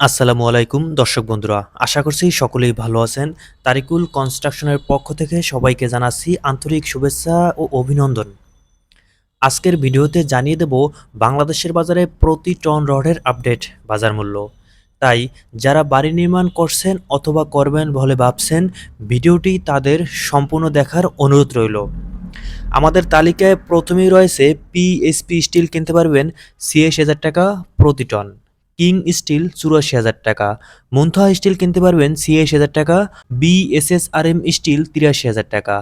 আসসালামু আলাইকুম, দর্শক বন্ধুরা। আশা করছি সকলেই ভালো আছেন। তারিকুল কনস্ট্রাকশনের পক্ষ থেকে সবাইকে জানাচ্ছি আন্তরিক শুভেচ্ছা ও অভিনন্দন। আজকের ভিডিওতে জানিয়ে দেব বাংলাদেশের বাজারে প্রতি টন রডের আপডেট বাজার মূল্য। তাই যারা বাড়ি নির্মাণ করছেন অথবা করবেন বলে ভাবছেন, ভিডিওটি তাদের সম্পূর্ণ দেখার অনুরোধ রইল। আমাদের তালিকায় প্রথমেই রয়েছে পিএসপি স্টিল কিনতে পারবেন ছিয়াশ হাজার টাকা প্রতি টন। কিং স্টিল চুরাশি হাজার টাকা, মন্থা স্টিল কিনতে পারবেন ছিয়াশি হাজার টাকা বিএসএস আর এম স্টিল তিরাশি হাজার টাকা,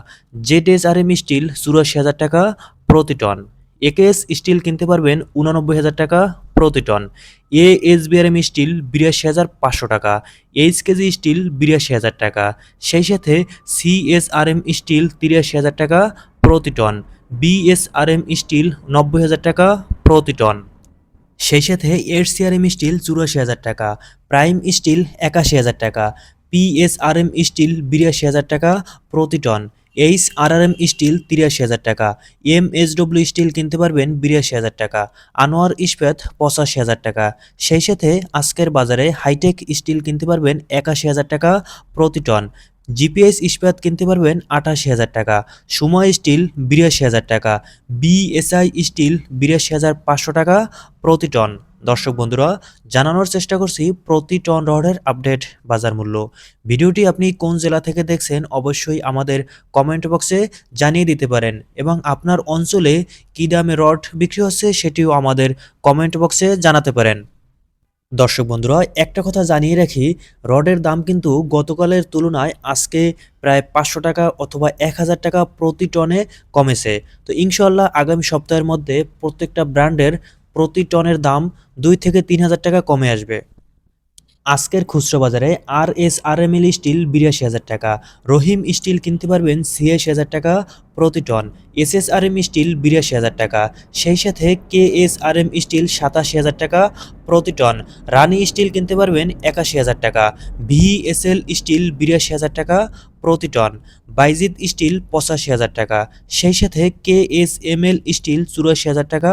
Z S R M steel চুরাশি হাজার টাকা প্রতি টন একেএস স্টিল কিনতে পারবেন উনানব্বই হাজার টাকা প্রতি ton, A S BRM steel বিরাশি হাজার পাঁচশো টাকা, এইচ কেজি স্টিল বিরাশি হাজার টাকা, সেই সাথে সিএসআরএম স্টিল তিরাশি হাজার টাকা প্রতি টন বিএসআরএম স্টিল নব্বই হাজার টাকা প্রতি টন। সেই সাথে এর এরসিআরএম স্টিল চুরাশি হাজার টাকা প্রাইম স্টিল একাশি হাজার টাকা পিএসআরএম স্টিল বিরাশি হাজার টাকা প্রতি টন এইচ আরআরএম স্টিল তিরাশি হাজার টাকা এম এসডব্লিউ স্টিল কিনতে পারবেন বিরাশি হাজার টাকা, আনোয়ার ইস্পাত পঁচাশি হাজার টাকা। সেই সাথে আজকের বাজারে হাইটেক স্টিল কিনতে পারবেন একাশি হাজার টাকা প্রতি টন জিপিএস ইস্পাত কিনতে পারবেন আটাশি হাজার টাকা, সময় স্টিল বিরাশি হাজার টাকা, বিএসআই স্টিল বিরাশি হাজার পাঁচশো টাকা প্রতি টন। দর্শক বন্ধুরা, জানানোর চেষ্টা করছি প্রতি টন রডের আপডেট বাজার মূল্য। ভিডিওটি আপনি কোন জেলা থেকে দেখছেন অবশ্যই আমাদের কমেন্ট বক্সে জানিয়ে দিতে পারেন এবং আপনার অঞ্চলে কী দামে রড বিক্রি হচ্ছে সেটিও আমাদের কমেন্ট বক্সে জানাতে পারেন। দর্শক বন্ধুরা, একটা কথা জানিয়ে রাখি, রডের দাম কিন্তু গতকালের তুলনায় আজকে প্রায় পাঁচশো টাকা অথবা এক হাজার টাকা প্রতি টনে কমেছে। তো ইনশাল্লাহ আগামী সপ্তাহের মধ্যে প্রত্যেকটা ব্র্যান্ডের প্রতি টনের দাম দুই থেকে তিন হাজার টাকা কমে আসবে। আজকের খুচরো বাজারে R S R M L steel বিরাশি হাজার টাকা। রহিম স্টিল কিনতে পারবেন ছিয়াশি হাজার টাকা প্রতি ton. S S R M steel বিরাশি হাজার টাকা। সেই সাথে K S R M steel সাতাশি হাজার টাকা প্রতি টন। রানি স্টিল কিনতে পারবেন একাশি হাজার টাকা। ভিএসএল স্টিল বিরাশি হাজার টাকা প্রতি টন। বাইজিদ স্টিল পঁচাশি হাজার টাকা। সেই সাথে K S M L steel চুরাশি হাজার টাকা